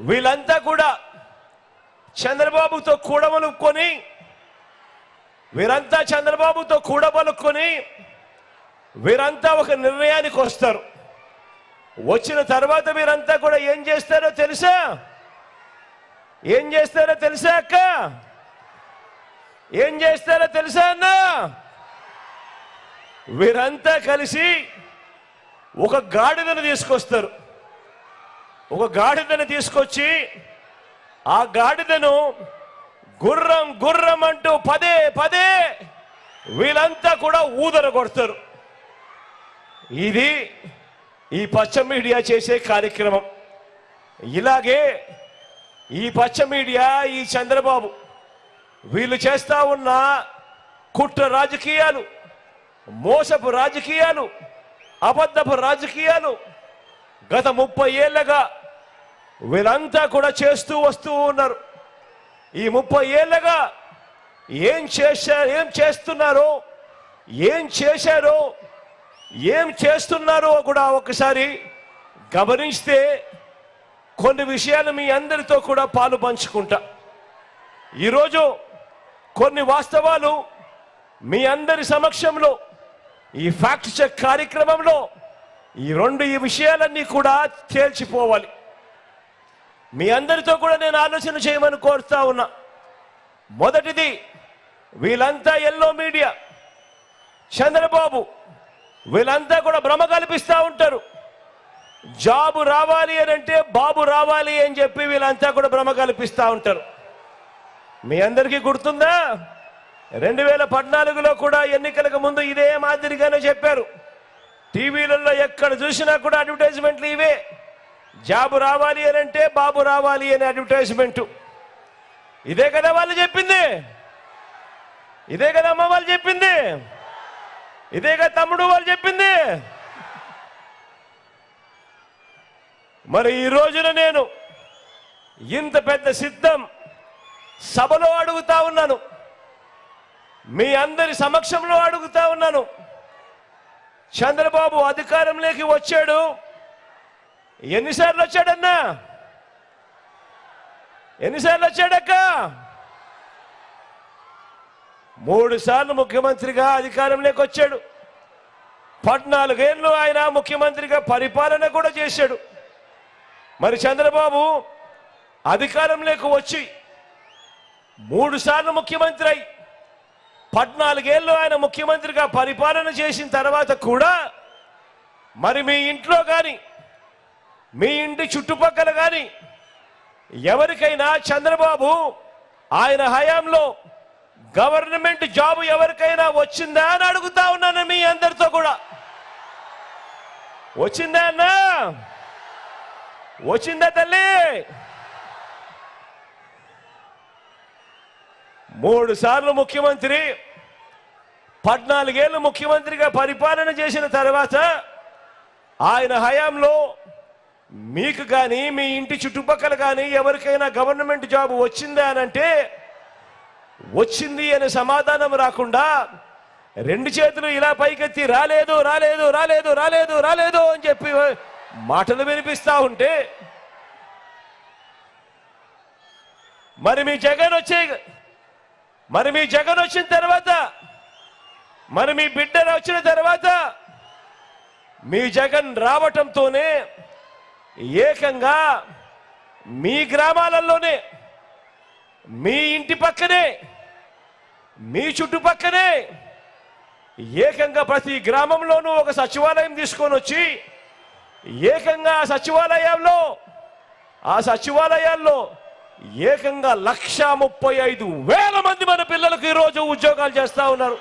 వీళ్ళంతా కూడా చంద్రబాబుతో కూడబలుక్కొని వీరంతా చంద్రబాబుతో కూడబలుక్కొని వీరంతా ఒక నిర్ణయానికి వస్తారు. వచ్చిన తర్వాత వీరంతా కూడా ఏం చేస్తారో తెలుసా? ఏం చేస్తారో తెలుసా అక్క? ఏం చేస్తారో తెలుసా అన్నా? వీరంతా కలిసి ఒక గాడిదను తీసుకొస్తారు. ఒక గాడిదను తీసుకొచ్చి ఆ గాడిదను గుర్రం గుర్రం అంటూ పదే పదే వీళ్ళంతా కూడా ఊదర కొడతారు. ఇది ఈ పచ్చ మీడియా చేసే కార్యక్రమం. ఇలాగే ఈ పచ్చ మీడియా ఈ చంద్రబాబు వీళ్ళు చేస్తా ఉన్న కుట్ర రాజకీయాలు మోసపు రాజకీయాలు అబద్ధపు రాజకీయాలు గత ముప్పై ఏళ్ళగా వీళ్ళంతా కూడా చేస్తూ వస్తూ ఉన్నారు. ఈ ముప్పై ఏళ్ళగా ఏం చేశారు ఏం చేస్తున్నారో ఏం చేశారో ఏం చేస్తున్నారో కూడా ఒకసారి గమనిస్తే కొన్ని విషయాలు మీ అందరితో కూడా పాలు పంచుకుంటా. ఈరోజు కొన్ని వాస్తవాలు మీ అందరి సమక్షంలో ఈ ఫ్యాక్ట్ చెక్ కార్యక్రమంలో ఈ రెండు ఈ విషయాలన్నీ కూడా తేల్చిపోవాలి. మీ అందరితో కూడా నేను ఆలోచన చేయమని కోరుతా ఉన్నా. మొదటిది వీళ్ళంతా ఎల్లో మీడియా చంద్రబాబు వీళ్ళంతా కూడా భ్రమ కల్పిస్తూ ఉంటారు. జాబు రావాలి అని అంటే బాబు రావాలి అని చెప్పి వీళ్ళంతా కూడా భ్రమ కల్పిస్తూ ఉంటారు. మీ అందరికీ గుర్తుందా? రెండు వేల పద్నాలుగులో కూడా ఎన్నికలకు ముందు ఇదే మాదిరిగానే చెప్పారు. టీవీలలో ఎక్కడ చూసినా కూడా అడ్వర్టైజ్మెంట్లు ఇవే. జాబు రావాలి అని అంటే బాబు రావాలి అని అడ్వర్టైజ్మెంట్ ఇదే కదా వాళ్ళు చెప్పింది. ఇదే కదా అమ్మ వాళ్ళు చెప్పింది. ఇదే కదా తమ్ముడు వాళ్ళు చెప్పింది. మరి ఈ రోజున నేను ఇంత పెద్ద సిద్ధం సభలో అడుగుతా ఉన్నాను. మీ అందరి సమక్షంలో అడుగుతా ఉన్నాను. చంద్రబాబు అధికారంలోకి వచ్చాడు. ఎన్నిసార్లు వచ్చాడన్నా? ఎన్నిసార్లు వచ్చాడక్క? మూడు సార్లు ముఖ్యమంత్రిగా అధికారంలోకి వచ్చాడు. పద్నాలుగేళ్ళు ఆయన ముఖ్యమంత్రిగా పరిపాలన కూడా చేశాడు. మరి చంద్రబాబు అధికారంలోకి వచ్చి మూడు సార్లు ముఖ్యమంత్రి అయి పద్నాలుగేళ్ళు ఆయన ముఖ్యమంత్రిగా పరిపాలన చేసిన తర్వాత కూడా మరి మీ ఇంట్లో కానీ మీ ఇంటి చుట్టుపక్కల కానీ ఎవరికైనా చంద్రబాబు ఆయన హయాంలో గవర్నమెంట్ జాబ్ ఎవరికైనా వచ్చిందా అని అడుగుతా ఉన్నాను మీ అందరితో కూడా. వచ్చిందా అన్నా? వచ్చిందా తల్లి? మూడు సార్లు ముఖ్యమంత్రి పద్నాలుగేళ్ళు ముఖ్యమంత్రిగా పరిపాలన చేసిన తర్వాత ఆయన హయాంలో మీకు కానీ మీ ఇంటి చుట్టుపక్కల కానీ ఎవరికైనా గవర్నమెంట్ జాబ్ వచ్చిందా అని అంటే వచ్చింది అనే సమాధానం రాకుండా రెండు చేతులు ఇలా పైకెత్తి రాలేదు రాలేదు రాలేదు రాలేదు రాలేదు అని చెప్పి మాటలు వినిపిస్తా ఉంటే మరి మీ జగన్ వచ్చే మరి మీ జగన్ వచ్చిన తర్వాత మరి మీ బిడ్డ వచ్చిన తర్వాత మీ జగన్ రావటంతోనే ఏకంగా మీ గ్రామాలలోనే మీ ఇంటి పక్కనే మీ చుట్టుపక్కనే ఏకంగా ప్రతి గ్రామంలోనూ ఒక సచివాలయం తీసుకొని వచ్చి ఏకంగా ఆ సచివాలయంలో ఆ సచివాలయాల్లో ఏకంగా లక్ష ముప్పై ఐదు వేల మంది మన పిల్లలకు ఈరోజు ఉద్యోగాలు చేస్తూ ఉన్నారు.